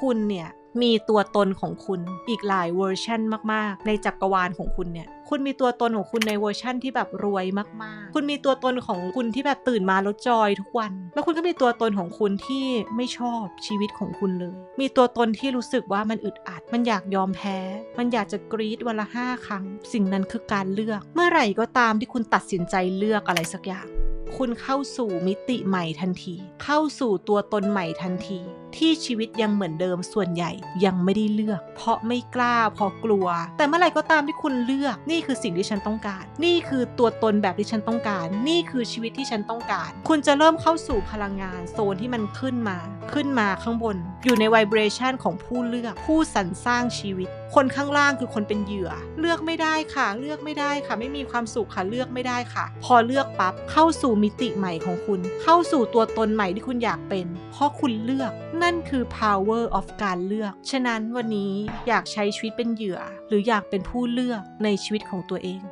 คุณเนี่ยมีตัวตนของคุณอีกหลายเวอร์ชันมาก ๆ ในจักรวาลของคุณเนี่ย คุณมีตัวตนของคุณในเวอร์ชั่นที่แบบรวยมาก ๆ คุณมีตัวตนของคุณที่แบบตื่นมาแล้วจอยทุกวัน แล้วคุณก็มีตัวตนของคุณที่ไม่ชอบชีวิตของคุณเลย มีตัวตนที่รู้สึกว่ามันอึดอัด มันอยากยอมแพ้ มันอยากจะกรีดวันละห้าครั้ง สิ่งนั้นคือการเลือก เมื่อไหร่ก็ตามที่คุณตัดสินใจเลือกอะไรสักอย่าง คุณเข้าสู่มิติใหม่ทันที เข้าสู่ตัวตนใหม่ทันที ที่ชีวิตยังเหมือนเดิมส่วนใหญ่ยังไม่ได้เลือก เพราะไม่กล้าเพราะกลัว แต่เมื่อไหร่ก็ตามที่คุณเลือก นี่คือสิ่งที่ฉันต้องการ นี่คือตัวตนแบบที่ฉันต้องการ นี่คือชีวิตที่ฉันต้องการ คุณจะเริ่มเข้าสู่พลังงานโซนที่มันขึ้นมา ขึ้นมาข้างบน อยู่ในไวเบรชันของผู้เลือก ผู้สรรสร้างชีวิต คนข้างล่างคือคนเป็นเหยื่อ เลือกไม่ได้ค่ะ เลือกไม่ได้ค่ะ ไม่มีความสุขค่ะเลือกไม่ได้ค่ะ พอเลือกปั๊บเข้าสู่มิติใหม่ของคุณ เข้าสู่ตัวตนใหม่ที่คุณอยากเป็น เพราะคุณเลือกนั่นคือ power of การเลือก ฉะนั้นวันนี้อยากใช้ชีวิตเป็นเหยื่อ หรืออยากเป็นผู้เลือกในชีวิตของตัวเอง